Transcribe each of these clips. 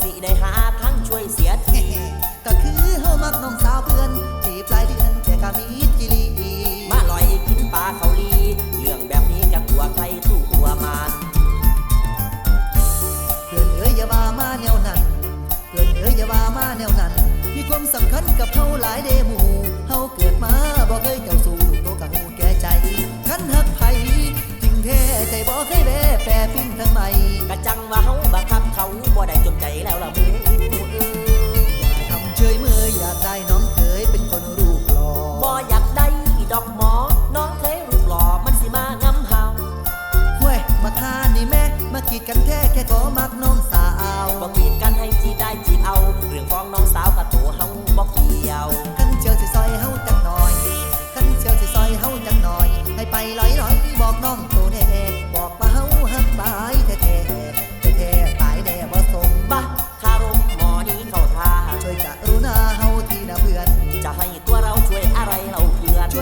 สิได้หาทางช่วยเสียทีก็คือเฮามักน้องสาวเพื่อนจีบหลายเดือนแต่ก็มีจิลีมาลอยกินปลาเขาลี เรื่องแบบนี้กะบหัวใครตู้หัวมันเพื่อนเอ๋ยอย่าว่ามาแนวนั้นเพื่อนเอ๋ยอย่าว่ามาแนวนั้น มีความสำคัญกับเฮาหลายเดหมูเฮาเกิดมาบ่เคยเจ้าสู่โตกับหูแก่ใจคันหักไผจริงแท้ใจบ่เคยแลแฟรปิ้งทั้งใหม่กะจังว่าเฮาบังคับเขาบ่ได้จน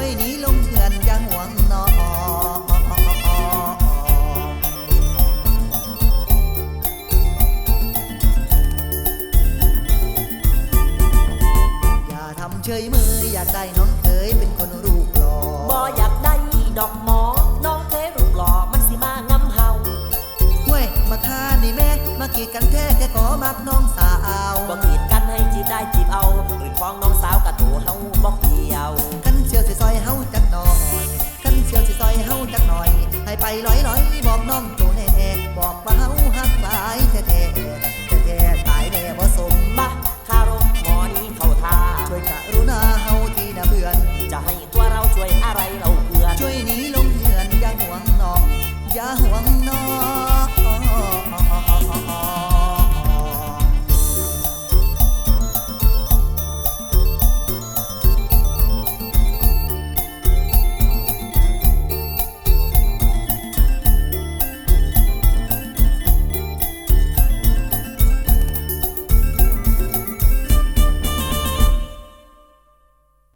วยหนีลงเถื่อนอย่าห่วงนออย่าทำเฉยมืออยากได้น้องเคยเป็นคนรูปหล่อบ่อยากได้ดอกหมอ น้องเคยรูปหล่อมันสิมางำเฮาห้วยมาทานนี่แม่ มากีดกันแท้แค่ขอมักน้องสาวบ่กีดกันให้จีบได้จีบเอาเรื่องฟ้องน้องสาว ลอยลอยบอกน้องตัวแน่บอกว่าเฮาหักหลายแท้แท้แท้แท้ตายแน่บ่สมบะคารมหมอนี้เข้าท่าช่วยกะรุณาเฮาที่น่ะเบื่อนจะให้ตัวเราช่วยอะไรเราเพื่อนช่วยหนีลงเหือนอย่าห่วงน้องอย่าห่วง